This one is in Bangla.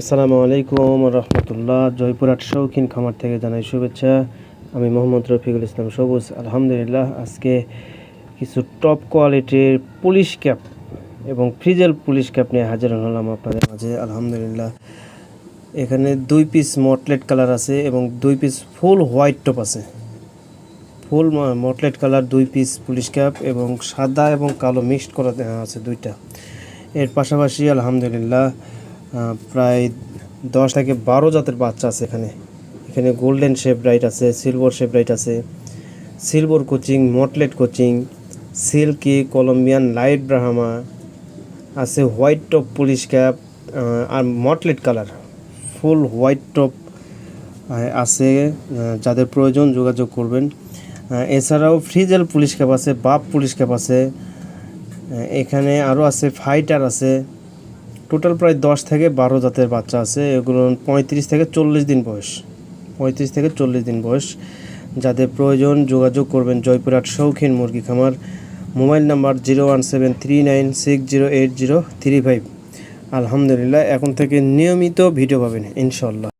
আসসালামু আলাইকুম রহমতুল্লাহ, জয়পুরহাট শৌখিন খামার থেকে জানাই শুভেচ্ছা। আমি মোহাম্মদ রফিকুল ইসলাম সবুজ। আলহামদুলিল্লাহ, আজকে কিছু টপ কোয়ালিটির পুলিশ ক্যাপ এবং ফ্রিজেল পুলিশ ক্যাপ নিয়ে হাজির হলাম আপনাদের মাঝে। আলহামদুলিল্লাহ, এখানে দুই পিস মটলেট কালার আছে এবং দুই পিস ফুল হোয়াইট টপ আছে। ফুল মটলেট কালার দুই পিস পুলিশ ক্যাপ এবং সাদা এবং কালো মিক্সড করা আছে দুইটা। এর পাশাপাশি আলহামদুলিল্লাহ প্রায় দশ থেকে বারো জাতের বাচ্চা আছে এখানে। এখানে গোল্ডেন শেপ রাইট আছে সিলভার শেপ রাইট আছে silver Cochin mottled Cochin silky Columbian light Brahma আছে হোয়াইট টপ পুলিশ ক্যাপ আর mottled colour full white top আছে যাদের প্রয়োজন যোগাযোগ করবেন। এছাড়াও ফ্রিজেল পুলিশ ক্যাপ আছে বাপ পুলিশ ক্যাপ আছে এখানে আরও আছে ফাইটার আছে টোটাল প্রায় দশ থেকে বারো জাতের বাচ্চা আছে। এগুলো পঁয়ত্রিশ থেকে চল্লিশ দিন বয়স। পঁয়ত্রিশ থেকে চল্লিশ দিন বয়স। যাদের প্রয়োজন যোগাযোগ করবেন জয়পুরহাট শৌখিন মুরগি খামার। Mobile number zero one seven three nine six zero eight zero three five. আলহামদুলিল্লাহ, এখন থেকে নিয়মিত ভিডিও পাবেন ইনশাল্লাহ